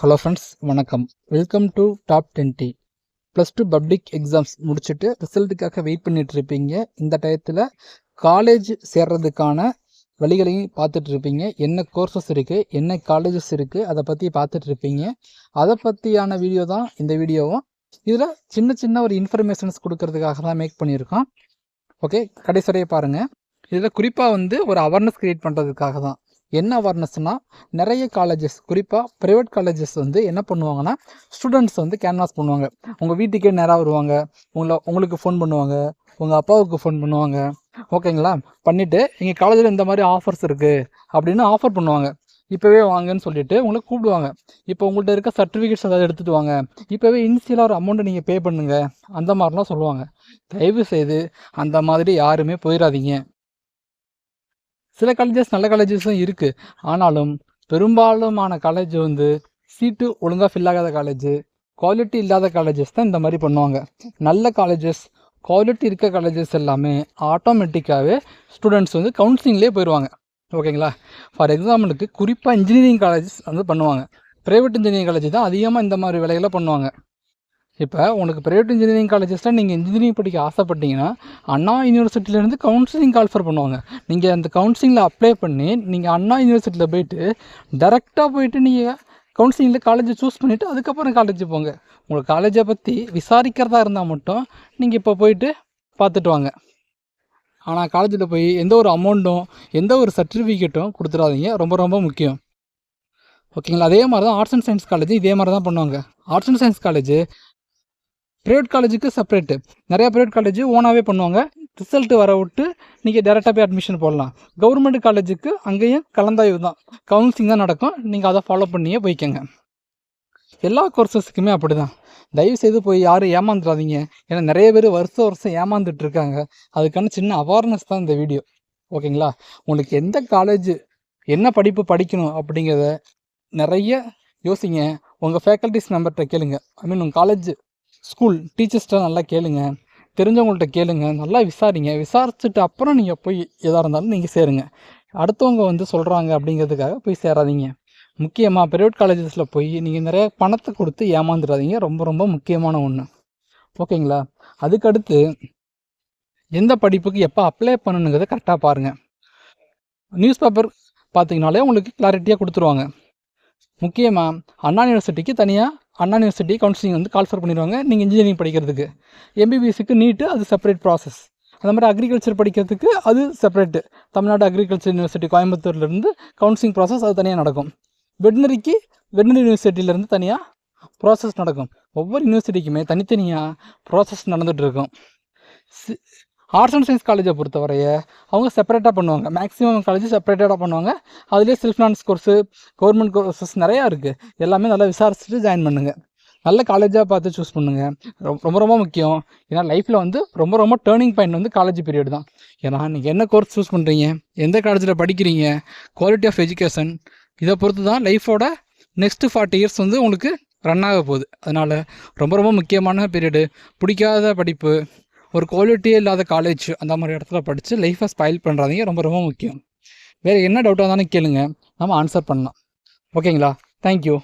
Hello friends வணக்கம். Welcome to top twenty plus two public exams முடிச்சுட்டு ரிசல்ட்டுக்காக wait பண்ணிட்டு இருப்பீங்க. இந்த டயத்தில் காலேஜ் சேர்றதுக்கான வழிகளையும் பார்த்துட்டு இருப்பீங்க. என்ன கோர்சஸ் இருக்குது என்ன காலேஜஸ் இருக்குது அதை பற்றி பார்த்துட்டு இருப்பீங்க. அதை பற்றியான வீடியோ தான் இந்த வீடியோவும் இதில் சின்ன சின்ன ஒரு இன்ஃபர்மேஷன்ஸ் கொடுக்கறதுக்காக தான் மேக் பண்ணியிருக்கோம். ஓகே கடைசி வரைய பாருங்கள் இதில் குறிப்பாக வந்து ஒரு அவேர்னஸ் க்ரியேட் பண்ணுறதுக்காக தான். என்ன அவேர்னஸ்னால் நிறைய காலேஜஸ் குறிப்பாக ப்ரைவேட் காலேஜஸ் வந்து என்ன பண்ணுவாங்கன்னா ஸ்டூடெண்ட்ஸ் வந்து கேன்வாஸ் பண்ணுவாங்க. உங்கள் வீட்டுக்கே நேராக வருவாங்க. உங்களை உங்களுக்கு ஃபோன் பண்ணுவாங்க. உங்கள் அப்பாவுக்கு ஃபோன் பண்ணுவாங்க. ஓகேங்களா பண்ணிவிட்டு எங்கள் காலேஜில் இந்த மாதிரி ஆஃபர்ஸ் இருக்குது அப்படின்னு ஆஃபர் பண்ணுவாங்க. இப்போவே வாங்கன்னு சொல்லிட்டு உங்களை கூப்பிடுவாங்க. இப்போ உங்கள்கிட்ட இருக்க சர்டிஃபிகேட்ஸ் ஏதாவது எடுத்துகிட்டு வாங்க. இப்போவே இனிஷியலாக ஒரு அமௌண்ட்டை நீங்கள் பே பண்ணுங்கள் அந்த மாதிரிலாம் சொல்லுவாங்க. தயவு செய்து அந்த மாதிரி யாருமே போயிடாதீங்க. சில காலேஜஸ் நல்ல காலேஜஸும் இருக்குது ஆனாலும் பெரும்பாலுமான காலேஜ் வந்து சீட்டு ஒழுங்காக ஃபில் ஆகாத காலேஜ் குவாலிட்டி இல்லாத காலேஜஸ் தான் இந்த மாதிரி பண்ணுவாங்க. நல்ல காலேஜஸ் குவாலிட்டி இருக்க காலேஜஸ் எல்லாமே ஆட்டோமேட்டிக்காகவே ஸ்டூடெண்ட்ஸ் வந்து கவுன்சிலிங்லேயே போயிடுவாங்க ஓகேங்களா ஃபார் எக்ஸாம்பிளுக்கு குறிப்பாக இன்ஜினியரிங் காலேஜஸ் வந்து பண்ணுவாங்க. ப்ரைவேட் இன்ஜினியரிங் காலேஜ் தான் அதிகமாக இந்த மாதிரி வேலைகளை பண்ணுவாங்க. இப்போ உனக்கு ப்ரைவேட் இன்ஜினியரிங் காலேஜஸில் நீங்கள் இன்ஜினியரிங் படிக்க ஆசைப்பட்டீங்கன்னா அண்ணா யூனிவர்சிட்டியிலேருந்து கவுன்சிலிங் கால்ஃபர் பண்ணுவாங்க. நீங்கள் அந்த கவுன்சிலிங்கில் அப்ளை பண்ணி நீங்கள் அண்ணா யூனிவர்சிட்டியில் போயிட்டு டேரெக்டாக போயிட்டு நீங்கள் கவுன்சிலிங்கில் காலேஜை சூஸ் பண்ணிவிட்டு அதுக்கப்புறம் காலேஜ் போங்க. உங்கள் காலேஜை பற்றி விசாரிக்கிறதா இருந்தால் மட்டும் நீங்கள் இப்போ போயிட்டு பார்த்துட்டு வாங்க. ஆனால் காலேஜில் போய் எந்த ஒரு அமௌண்ட்டும் எந்த ஒரு சர்டிஃபிகேட்டும் கொடுத்துடாதீங்க. ரொம்ப ரொம்ப முக்கியம். ஓகேங்களா அதே மாதிரி தான் ஆர்ட்ஸ் அண்ட் சயின்ஸ் காலேஜ் இதே மாதிரி தான் பண்ணுவாங்க. Arts and science college private காலேஜுக்கு செப்பரேட்டு நிறையா ப்ரைவேட் காலேஜ் ஓனாகவே பண்ணுவாங்க. ரிசல்ட்டு வர விட்டு நீங்கள் டேரெக்டாக போய் அட்மிஷன் போடலாம். கவர்மெண்ட் காலேஜுக்கு அங்கேயும் கலந்தாய்வு தான். கவுன்சிலிங் தான் நடக்கும். நீங்கள் அதை ஃபாலோ பண்ணியே போய்க்கங்க. எல்லா கோர்சஸுக்குமே அப்படி தான் தயவு செய்து போய் யாரும் ஏமாந்துடாதீங்க. ஏன்னா நிறைய பேர் வருஷம் வருஷம் ஏமாந்துட்டு இருக்காங்க. அதுக்கான சின்ன அவேர்னஸ் தான் இந்த வீடியோ ஓகேங்களா? உங்களுக்கு எந்த காலேஜ் என்ன படிப்பு படிக்கணும் அப்படிங்கிறத நிறைய யோசிங்க. உங்கள் ஃபேக்கல்டிஸ் மெம்பர்கிட்ட கேளுங்க. ஐ மீன் உங்கள் காலேஜ் ஸ்கூல் டீச்சர்ஸ்கிட்ட நல்லா கேளுங்க. தெரிஞ்சவங்கள்ட்ட கேளுங்க. நல்லா விசாரிங்க. விசாரிச்சுட்டு அப்புறம் நீங்கள் போய் எதாக இருந்தாலும் நீங்கள் சேருங்க. அடுத்தவங்க வந்து சொல்கிறாங்க அப்படிங்கிறதுக்காக போய் சேராதீங்க. முக்கியமாக ப்ரைவேட் காலேஜஸில் போய் நீங்கள் நிறைய பணத்தை கொடுத்து ஏமாந்துடாதீங்க ரொம்ப ரொம்ப முக்கியமான ஒன்று ஓகேங்களா? அதுக்கடுத்து எந்த படிப்புக்கு எப்போ அப்ளை பண்ணணுங்கிறத கரெக்டாக பாருங்கள் நியூஸ் பேப்பர் பார்த்தீங்கனாலே உங்களுக்கு கிளாரிட்டியாக கொடுத்துருவாங்க. முக்கியமாக அண்ணா யூனிவர்சிட்டிக்கு தனியாக அண்ணா யூனிவர்சிட்டி கவுன்சிலிங் வந்து கால்ஃபர் பண்ணிடுவாங்க. நீங்கள் இன்ஜினியரிங் படிக்கிறதுக்கு. எம்பிபிஎஸ்க்கு நீட்டு அது செப்பரேட் ப்ராசஸ் அந்த மாதிரி அக்ரிகல்ச்சர் படிக்கிறதுக்கு அது செப்பரேட்டு தமிழ்நாடு அக்ரிகல்ச்சர் யூனிவர்சிட்டி கோயம்புத்தூர்லேருந்து கவுன்சிலிங் ப்ராசஸ் அது தனியாக நடக்கும். வெட்டினரிக்கு வெட்டினரி யூனிவர்சிட்டியிலேருந்து தனியாக ப்ராசஸ் நடக்கும். ஒவ்வொரு யூனிவர்சிட்டிக்குமே தனித்தனியாக ப்ராசஸ் நடந்துகிட்டு இருக்கும். ஆர்ட்ஸ் அண்ட் சயின்ஸ் காலேஜை பொறுத்தவரைய அவங்க செப்பரேட்டாக பண்ணுவாங்க. மேக்ஸிமம் காலேஜ் செப்பரேட்டாக பண்ணுவாங்க. அதுலேயே self finance course government courses நிறையா இருக்குது எல்லாமே நல்லா விசாரிச்சுட்டு ஜாயின் பண்ணுங்கள் நல்ல காலேஜாக பார்த்து சூஸ் பண்ணுங்கள் ரொம்ப ரொம்ப முக்கியம். ஏன்னா லைஃப்பில் வந்து ரொம்ப ரொம்ப டேர்னிங் பாயிண்ட் வந்து காலேஜ் பீரியட் தான். ஏன்னா நீங்கள் என்ன கோர்ஸ் சூஸ் பண்ணுறீங்க எந்த காலேஜில் படிக்கிறீங்க? குவாலிட்டி ஆஃப் எஜுகேஷன் இதை பொறுத்து தான் லைஃபோட நெக்ஸ்ட்டு ஃபார்ட்டி இயர்ஸ் வந்து உங்களுக்கு ரன் ஆக போகுது. அதனால் ரொம்ப ரொம்ப முக்கியமான பீரியடு பிடிக்காத படிப்பு ஒரு குவாலிட்டியே இல்லாத காலேஜ் அந்த மாதிரி இடத்துல படித்து லைஃப்பை ஸ்பைல் பண்ணுறாதீங்க ரொம்ப ரொம்ப முக்கியம். வேறு என்ன டவுட்டாக இருந்தாலும் கேளுங்க. நம்ம ஆன்சர் பண்ணலாம். ஓகேங்களா தேங்க்யூ